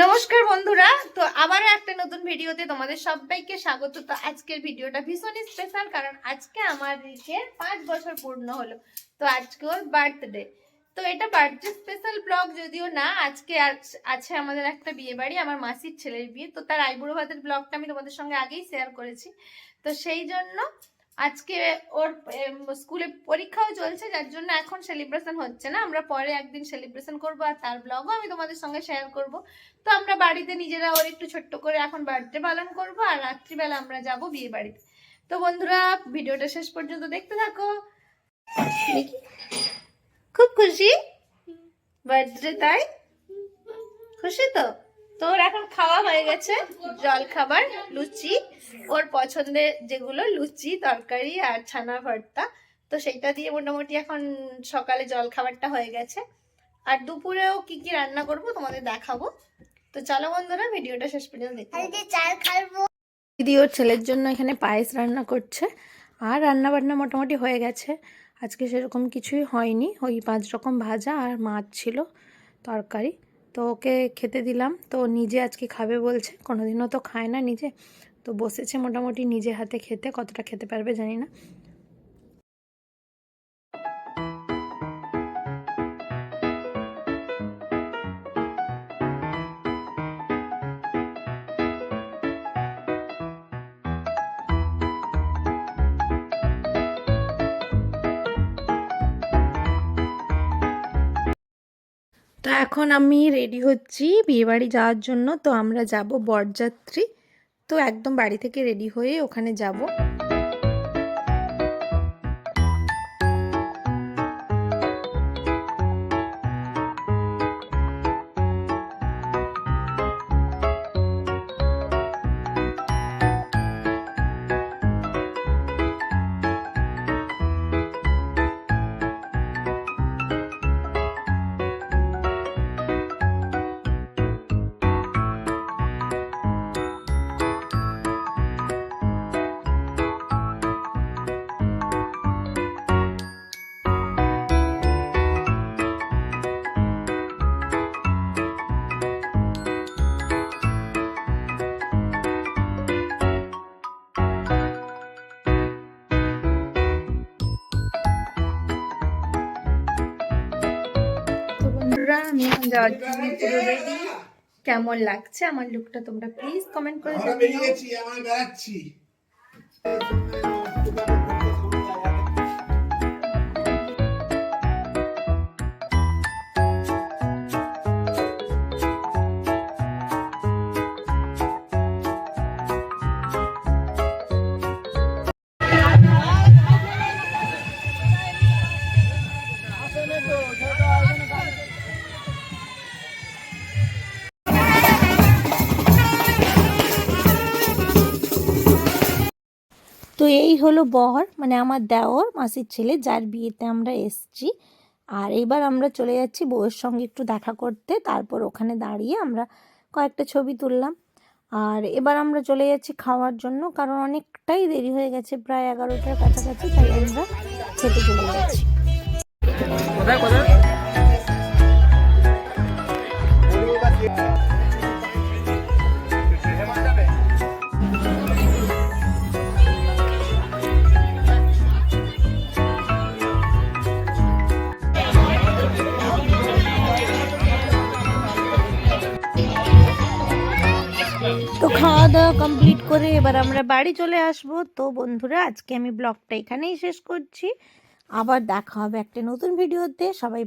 নমস্কার বন্ধুরা। তো আবারও একটা নতুন ভিডিওতে তোমাদের সবাইকে স্বাগত। তো আজকের ভিডিওটা ভীষণই স্পেশাল কারণ আজকে আমার পাঁচ বছর পূর্ণ হলো। তো আজকে ওর বার্থডে তো এটা বার্থডে স্পেশাল ব্লগ যদিও না, আজকে আজ- আছে আমাদের একটা বিয়ে বাড়ি, আমার মাসির ছেলের বিয়ে। তো তার আইবুড়ো ভাতের ব্লগটা আমি তোমাদের সঙ্গে আগেই শেয়ার করেছি। তো সেই জন্য আজকে ওর স্কুলে পরীক্ষাও চলছে যার জন্য এখন সেলিব্রেশন হচ্ছে না। আমরা পরে একদিন সেলিব্রেশন করব আর তার ব্লগও আমি তোমাদের সঙ্গে শেয়ার করব। তো আমরা বাড়িতে নিজেরা ওর একটু ছোট্ট করে এখন বার্থডে পালন করব আর রাত্রিবেলা আমরা যাব বিয়ে বাড়িতে। তো বন্ধুরা ভিডিওটা শেষ পর্যন্ত দেখতে থাকো। খুব খুশি? বার্থডে তাই? খুশি তো? তোর এখন খাওয়া হয়ে গেছে জল খাবার লুচি। ওর পছন্দের যেগুলো লুচি তরকারি আর ছানা ভর্তা। তো সেইটা দিয়ে মোটামুটি এখন সকালে জল খাবারটা হয়ে গেছে। আর দুপুরেও কি কি রান্না করব তোমাদের দেখাবো। তো চলো বন্ধুরা ভিডিওটা শেষ পর্যন্ত দেখতে চাল খাব। দিদি ওর ছেলের জন্য এখানে পায়েস রান্না করছে। আর রান্না বান্না মোটামুটি হয়ে গেছে। আজকে সেরকম কিছুই হয়নি। ওই পাঁচ রকম ভাজা আর মাছ ছিল তরকারি। তো ওকে খেতে দিলাম। তো নিজে আজকে খাবে বলছে, কোনোদিনও তো খায় না নিজে। তো বসেছে মোটামুটি নিজে হাতে খেতে, কতটা খেতে পারবে জানি না। তো এখন আমি রেডি হচ্ছি বিয়েবাড়ি যাওয়ার জন্য। তো আমরা যাব বরযাত্রী। তো একদম বাড়ি থেকে রেডি হয়ে ওখানে যাব। আমি এখন যাওয়ার জন্য পুরো রেডি কেমন লাগছে আমার লুকটা তোমরা প্লিজ কমেন্ট করে জানিও। তো এই হলো বর মানে আমার দেওর, মাসির ছেলে, যার বিয়েতে আমরা এসছি। আর এবার আমরা চলে যাচ্ছি বউয়ের সঙ্গে একটু দেখা করতে। তারপর ওখানে দাঁড়িয়ে আমরা কয়েকটা ছবি তুললাম। আর এবার আমরা চলে যাচ্ছি খাওয়ার জন্য, কারণ অনেকটাই দেরি হয়ে গেছে, প্রায় এগারোটার কাছাকাছি, তাই আমরা খেতে চলে যাচ্ছি। তো খাওয়া দাওয়া কমপ্লিট করে এবার আমরা বাড়ি চলে আসব। তো বন্ধুরা, আজকে আমি ব্লগটা এখানেই শেষ করছি। আবার দেখা হবে একটা নতুন ভিডিওতে। সবাই